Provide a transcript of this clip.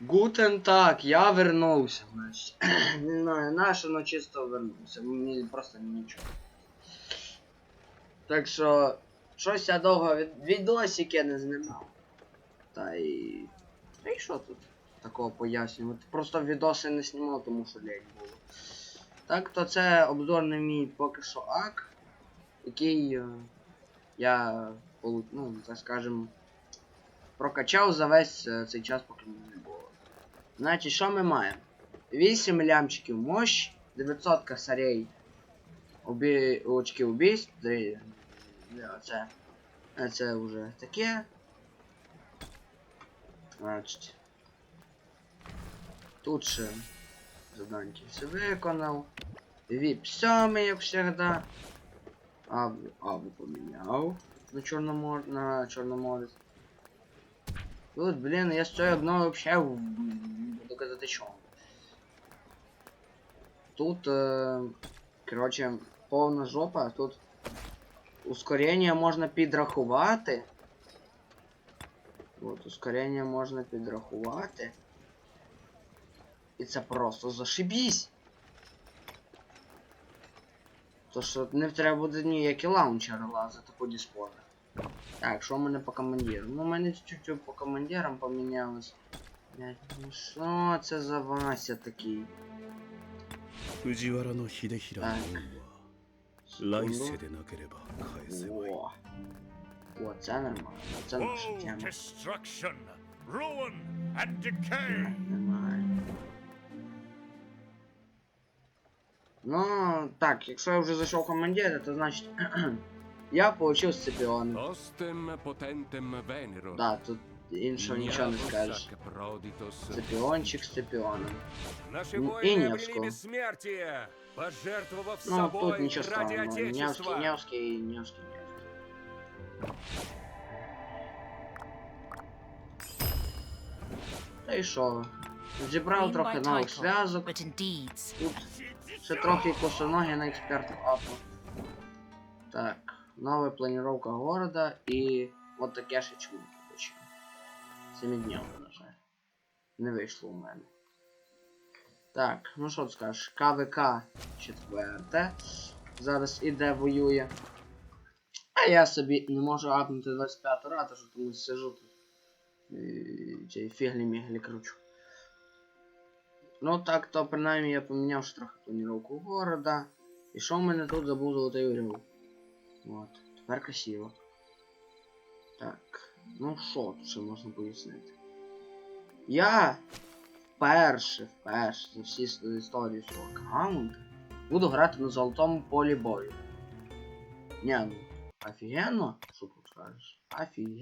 Гутен так, я вернувся, значить. Не знаю, наш, но чисто вернувся. Мені просто нічого. Так що, щось я довго від... відосики не знімав. Та й. Та й що тут такого пояснювати? Просто відоси не знімав, тому що лень було. Так, то це обзорний мій поки що ак, який е, я ну, так скажем, прокачав за весь е, цей час, поки не. Значить, що ми маємо? 8 лямчиків мощ, 900 косарей обі... очки убійств, де... де Це... е, це вже таке. Значить. Тут ще заданки все виконав. Віп 7, як завжди. Абу, абу поміняв на Чорномор... на Чорноморець. Тут, блін, я з цієї обнови взагалі буду казати що. Тут, е, коротше, повна жопа, тут ускорення можна підрахувати. От, ускорення можна підрахувати. І це просто зашибісь. То що не треба буде ніякі лаунчери лазити по діспорах. Так, що в мене по командирам? Ну, у мене чуть-чуть по командирам помінялось Блядь, Ну що це за Вася такий? 藤原の秀衡の恩は来世でなければ返せまい О. О, це нормально. Це наша Oh, тема. destruction, ruin, and decay! Немає. Ну, так, якщо я вже зайшов командира, то значить я получив Сципіона. Ostem potentem venero. Да, тут іншого нічого не скажеш. Сципіончик з Сципіоном. Наши Н- воины обрели пожертвовав Ну, собой тут нічого ради странного. Невський, Отечества. Невський, Невський, Невський. Та й що? Зібрав трохи нових зв'язок. Тут ще трохи косоноги на експертів апу. Так, нова планіровка города і от таке ще чудо Семидневно, на жаль. Не вийшло у мене. Так, ну що ти скажеш? КВК четверте. Зараз іде воює. А я собі не можу апнути 25 рату, що тому сижу тут. Цієї фіглі-міглі кручу. Ну так, то принаймні я поміняв ще трохи планіровку города. І що в мене тут забув золотий орел? От, тепер красиво. Так, ну що тут ще можна пояснити? Я вперше, вперше за всі історії свого аккаунту буду грати на золотому полі бою. Ні, ну, офігенно, що тут скажеш? Офігенно.